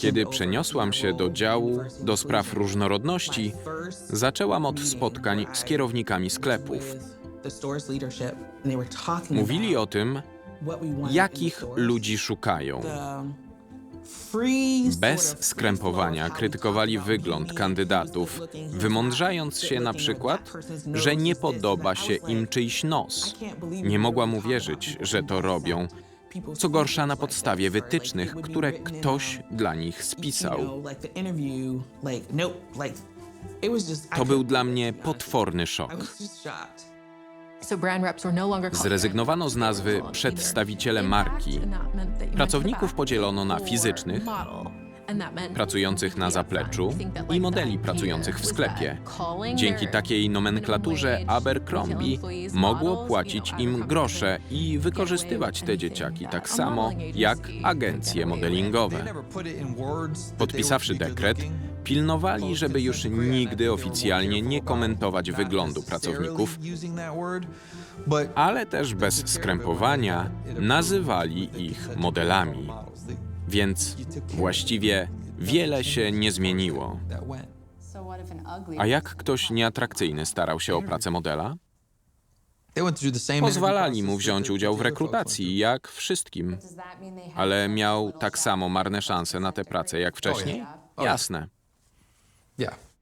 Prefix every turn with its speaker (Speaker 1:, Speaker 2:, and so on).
Speaker 1: Kiedy przeniosłam się do działu do spraw różnorodności, zaczęłam od spotkań z kierownikami sklepów. Mówili o tym, jakich ludzi szukają. Bez skrępowania krytykowali wygląd kandydatów, wymądrzając się na przykład, że nie podoba się im czyjś nos. Nie mogłam uwierzyć, że to robią, co gorsza na podstawie wytycznych, które ktoś dla nich spisał. To był dla mnie potworny szok. Zrezygnowano z nazwy przedstawiciele marki. Pracowników podzielono na fizycznych, pracujących na zapleczu i modeli pracujących w sklepie. Dzięki takiej nomenklaturze Abercrombie mogło płacić im grosze i wykorzystywać te dzieciaki tak samo jak agencje modelingowe. Podpisawszy dekret, pilnowali, żeby już nigdy oficjalnie nie komentować wyglądu pracowników, ale też bez skrępowania nazywali ich modelami. Więc właściwie wiele się nie zmieniło. A jak ktoś nieatrakcyjny starał się o pracę modela? Pozwalali mu wziąć udział w rekrutacji, jak wszystkim, ale miał tak samo marne szanse na tę pracę jak wcześniej? Jasne.
Speaker 2: Yeah.